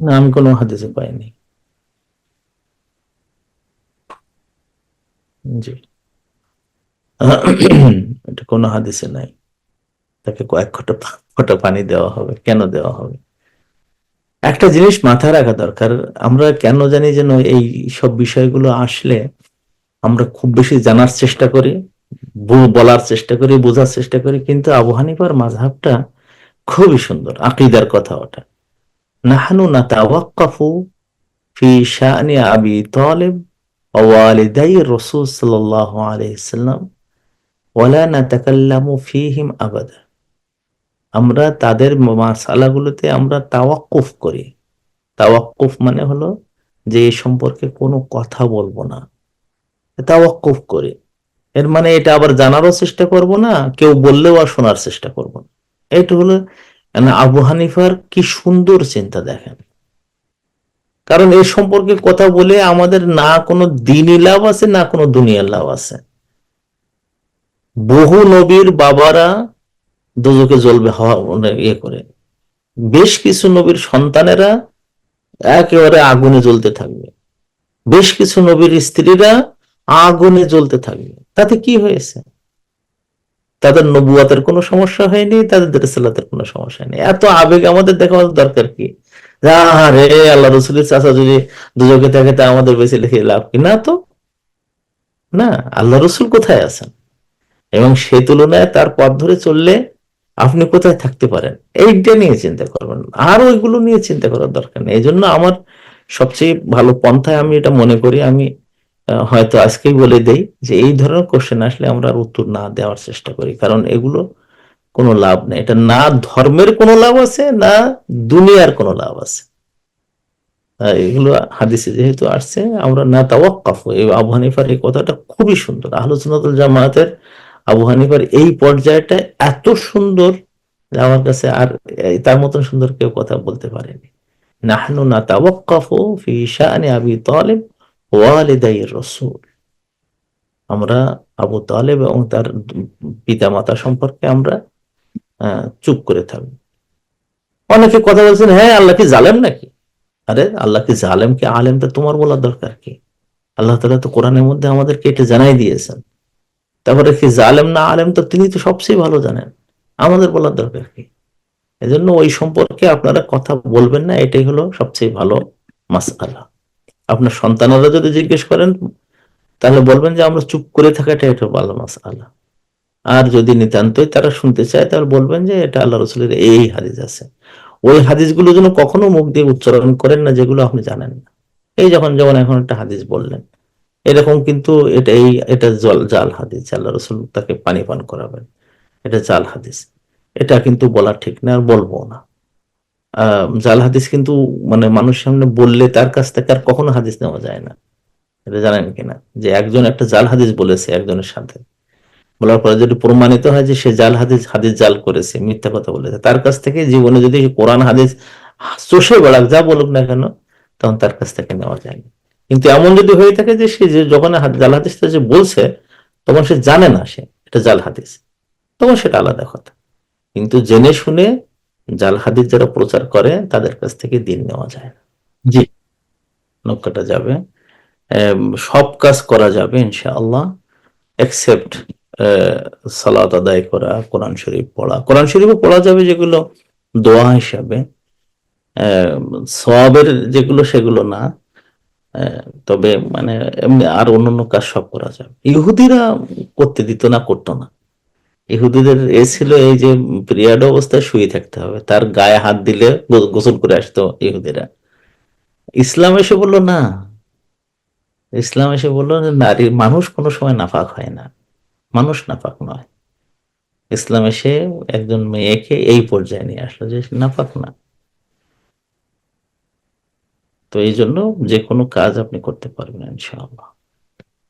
না, আমি কোনো হাদিসে পাইনি। জি। এটা কোনো হাদিসে নাই। তাকে কয়েক ফোঁটা পানি দেওয়া হবে। কেন দেওয়া হবে? একটা জিনিস মাথায় রাখা দরকার। আমরা কেন জানি যেন এই সব বিষয়গুলো আসলে আমরা খুব বেশি জানার চেষ্টা করি বলার চেষ্টা করি, বোঝার চেষ্টা করি, কিন্তু আবু হানিফার মাযহাবটা খুবই সুন্দর, আকিদার কথা ওটা। নাহানু নাতাওয়াক্কাফু ফি শাআনি আবি তালিব ওয়া ওয়ালিদাই রাসূল সাল্লাল্লাহু আলাইহি সাল্লাম, ওয়ালা নাতাকাল্লামু ফীহিম আবাদা। আমরা তাদের মাসালাগুলোতে আমরা তাওয়াক্কুফ করি। তাওয়াক্কুফ মানে হলো যে এই সম্পর্কে কোনো কথা বলব না। তাওয়াক্কুফ করি। এর মানে এটা আবার জানারও চেষ্টা করব না, কেউ বললেও আর শোনার চেষ্টা করব না। এটা হলো আবু হানিফার কি সুন্দর চিন্তা দেখেন। কারণ এই সম্পর্কে কথা বলে আমাদের না কোনো দিনই লাভ আছে, না কোনো দুনিয়ার লাভ আছে। বহু নবীর বাবারা দুজকে জ্বলবে হওয়া মানে ইয়ে করে। বেশ কিছু নবীর সন্তানেরা একেবারে আগুনে জ্বলতে থাকবে। বেশ কিছু নবীর স্ত্রীরা আগুনে জ্বলতে থাকবে। তাতে কি হয়েছে? তাদের নবুয়াতের কোনো সমস্যা হয়নি, তাদের রেসালাতের কোনো সমস্যা নেই এত আবেগ আমাদের দেখার দরকার কি? আল্লাহ রসুলের চাষা যদি দুজকে থাকে তা আমাদের বেশি লিখে লাভ কি? না তো। না, আল্লাহ রসুল কোথায় আছেন? এবং সে তুলনায় তার পথ ধরে চললে আপনি কোথায় থাকতে পারেন? এইটা নিয়ে চিন্তা করবেন আর ওইগুলো নিয়ে চিন্তা করার দরকার নেই। এই জন্য আমার সবচেয়ে ভালো পন্থায় আমি এটা মনে করি। আমি হয়তো আজকেই বলে দেই যে এই ধরনের কোশ্চেন আসলে আমরা উত্তর না দেওয়ার চেষ্টা করি, কারণ এগুলো কোনো লাভ নেই। এটা না ধর্মের কোনো লাভ আছে, না দুনিয়ার কোনো লাভ আছে। এগুলো হাদিসে যেহেতু আসছে, আমরা না তাওয়াক্কাফ। এই আবু হানিফার এই কথাটা খুবই সুন্দর। আহলুসুন্নাতুল জামায়াতের আবু হানিফার এই পর্যায়টা এত সুন্দর আমার কাছে আর তার মতন সুন্দর কেউ কথা বলতে পারেনি। নাহনু না তাওয়াক্কাফু ফি শাআনি আবি তালিব। ওয়ালিদাই রাসূল। আমরা আবু তালেব এবং তার পিতা মাতা সম্পর্কে আমরা চুপ করে থাকব। অনেকে কথা বলছেন হ্যাঁ আল্লাহ কি জালেম নাকি? আরে, আল্লাহ কি জালেম কি আলেম? তো তোমার বলার দরকার কি? আল্লাহ তালা তো কোরআনের মধ্যে আমাদেরকে এটা জানাই দিয়েছেন। তারপরে কি জালেম না আলেম? তো তিনি তো সবচেয়ে ভালো জানেন। আমাদের বলার দরকার কি? এজন্য ওই সম্পর্কে আপনারা কথা বলবেন না, এটাই হলো সবচেয়ে ভালো মাসআলা। আপনার সন্তানেরা যদি জিজ্ঞেস করেন, তাহলে বলবেন যে আমরা চুপ করে থাকাটা এটা ভালো মাসআলা আর যদি নিতান্তই তারা শুনতে চায়, তাহলে বলবেন যে এটা আল্লাহ রসুলের এই হাদিস আছে। ওই হাদিসগুলো যেন কখনো মুখ দিয়ে উচ্চারণ করেন না, যেগুলো আপনি জানেন না। এই যখন যেমন এখন একটা হাদিস বললেন, এরকম কিন্তু এটা এই, এটা জল, জাল হাদিস, আল্লাহ রসুল তাকে পানি পান করাবেন। এটা জাল হাদিস। এটা কিন্তু বলা ঠিক না, আর বলব না। জাল হাদিস কিন্তু মানে মানুষের সামনে বললে তার কাছ থেকে আর কখনো হাদিস নেওয়া যায় না। এটা জানেন কিনা? যে একজন একটা জাল হাদিস বলেছে একজনের সাথে। বলার পরে যদি প্রমাণিত হয় যে সে জাল হাদিস হাদিস জাল করেছে, মিথ্যা কথা বলেছে, তার কাছ থেকে জীবনে যদি কোরআন, হাদিস, চষে বেড়াক, যা বলুক না কেন, তখন তার কাছ থেকে নেওয়া যায় না কিন্তু এমন যদি হয়ে থাকে যে সে যে যখন জাল হাদিসটা যে বলছে, তখন সে জানে না সে, এটা জাল হাদিস। তখন সেটা আলাদা কথা। কিন্তু জেনে শুনে জাল হাদিস যারা প্রচার করে তাদের কাছ থেকে দিন নেওয়া যায় না। জি। নৌকাটা যাবে। সব কাজ করা যাবে ইনশাআল্লাহ এক্সেপ্ট সালাত আদায় করা কোরআন শরীফ পড়া। কোরআন শরীফও পড়া যাবে যেগুলো দোয়া হিসাবে। সবের যেগুলো সেগুলো না। তবে মানে এমনি আর অন্যান্য কাজ সব করা যাবে। ইহুদিরা করতে দিত না করতো না। ইহুদিদের এ ছিল এই যে পিরিয়ড অবস্থায় শুয়ে থাকতে হবে। তার গায়ে হাত দিলে গোসল করে আসতো ইহুদিরা। ইসলাম এসে বলল, না। ইসলাম এসে বলল যে নারী মানুষ কোনো সময় নাফাক হয় না। মানুষ নাফাক নয়। ইসলাম এসে একজন মেয়েকে এই পর্যায়ে নিয়ে আসলো যে নাফাক না। তো এই জন্য যে কোনো কাজ আপনি করতে পারবেন ইনশাআল্লাহ।